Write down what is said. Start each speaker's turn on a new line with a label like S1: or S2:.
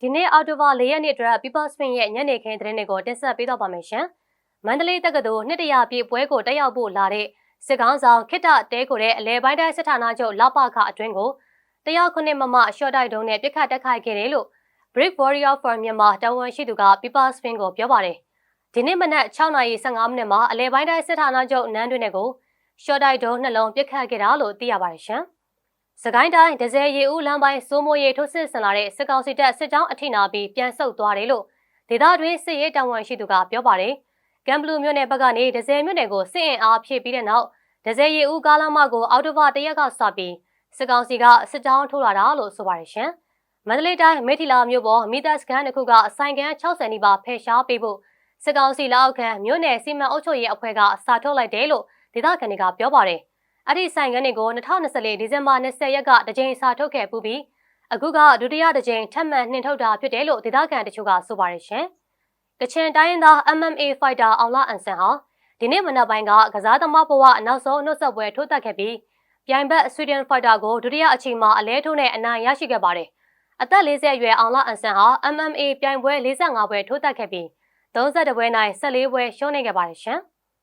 S1: ဒီနေ့အော်တိုဘာ၄ရက်နေ့အတွက် People Spin ရဲ့ညနေခင်းသတင်းတွေကိုတင်ဆက်ပေးတော့ပါမယ်ရှင်။မန္တလေးတက္ကသိုလ်နှစ်တရာပြည့်ပွဲကိုတက်ရောက်ဖို့လာတဲ့စစ်ကောင်းဆောင်ခိတ္တတဲကိုတဲ့အလဲပိုင်းတိုင်းစစ်ဌာနချုပ်လောက်ပခအတွင်းကိုတယောက်ခုနှစ်မမရှော့တိုက်တုံးနဲ့ပြစ်ခတ်တက်ခိုက်ခဲ့တယ်လို့ Brick Warrior for Myanmar တာဝန်ရှိသူက People Spin ကိုပြောပါတယ်။ဒီနေ့မနက်6:15မိနစ်မှာအလဲပိုင်းတိုင်းစစ်ဌာနချုပ်နန်းတွင်ကိုရှော့တိုက်တုံးနှလုံးပြစ်ခတ်ခဲ့တာလို့သိရပါတယ်ရှင်။ စကိုင်းတိုင်းဒဇယ်ရီဦးလမ်းပိုင်းစိုးမိုးရီထိုးစစ်ဆင်လာတဲ့စစ်ကောင်စီတပ်စစ်ကြောင်းအထိနာပြီးပြန်ဆုတ်သွားတယ်လို့ဒေသတွင်းစစ်ရေးတာဝန်ရှိသူကပြောပါတယ်။ကမ်ဘလူးမြို့နယ်ဘက်ကနေဒဇယ်မြို့နယ်ကိုစစ်အင်အားဖြည့်ပြီးတဲ့နောက်ဒဇယ်ရီဦးကားလမ်းမကိုအော်တိုဘာတရက်ကစပြီးစစ်ကောင်စီကစစ်ကြောင်းထိုးလာတာလို့ဆိုပါတယ်ရှင်။မန္တလေးတိုင်းမေထီလာမြို့ပေါ်မိသားစခန်းတစ်ခုကအဆိုင်ကန်60နီးပါးဖယ်ရှားပေးဖို့စစ်ကောင်စီလက်အောက်ခံမြို့နယ်စီမံအုပ်ချုပ်ရေးအဖွဲ့ကစာထုတ်လိုက်တယ်လို့ဒေသခံတွေကပြောပါတယ်။ အဲ့ဒီဆိုင်ကန်တွေကို2024ဒီဇင်ဘာ20ရက်ကတကြိမ်စာထုတ်ခဲ့ပူပြီးအခုကဒုတိယတကြိမ်ထပ်မံနှင်ထုတ်တာဖြစ်တယ်လို့ဒေသခံတချို့ကဆိုပါတယ်ရှင်။ကချင်တိုင်းရင်းသား MMA Fighter အောင်လာအန်ဆန်ဟာဒီနေ့မနက်ပိုင်းကကစားသမားဘဝအနောက်ဆုံးနှုတ်ဆက်ပွဲထိုးတက်ခဲ့ပြီးပြိုင်ဘက် Sweden Fighter ကိုဒုတိယအချိန်မှာအလဲထိုးနဲ့အနိုင်ရရှိခဲ့ပါတယ်။အသက်40အရွယ်အောင်လာအန်ဆန်ဟာ MMA ပြိုင်ပွဲ45ပွဲထိုးတက်ခဲ့ပြီး32ပွဲနိုင်14ပွဲရှုံးနေခဲ့ပါတယ်ရှင်။